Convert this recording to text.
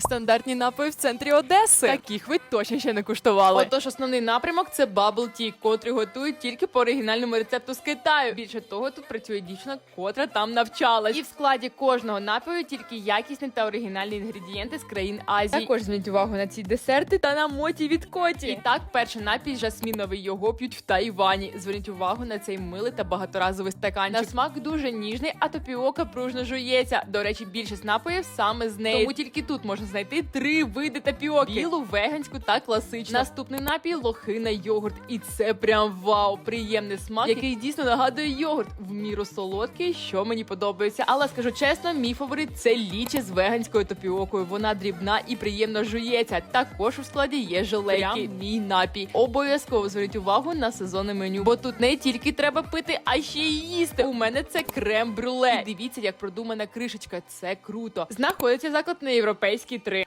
Стандартні напої в центрі Одеси. Таких ви точно ще не куштували. Отож, основний напрямок це Bubble Tea, котрий готують тільки по оригінальному рецепту з Китаю. Більше того, тут працює дівчина, котра там навчалась. І в складі кожного напою тільки якісні та оригінальні інгредієнти з країн Азії. Також зверніть увагу на ці десерти та на моті від коті. І так, перший напій жасміновий його п'ють в Тайвані. Зверніть увагу на цей милий та багаторазовий стаканчик. На смак дуже ніжний, а топіока пружно жується. До речі, більшість напоїв саме з неї. Тому тільки тут можна знайти три види тапіоки: білу, веганську та класичну. Наступний напій лохина йогурт. І це прям вау! Приємний смак, який дійсно нагадує йогурт. В міру солодкий, що мені подобається. Але скажу чесно, мій фаворит це лічі з веганською топіокою. Вона дрібна і приємно жується. Також у складі є желейки. Прям мій напій. Обов'язково зверніть увагу на сезонне меню, бо тут не тільки треба пити, а ще й їсти. У мене це крем брюле. І дивіться, як продумана кришечка. Це круто. Знаходиться заклад на європейській Ricchi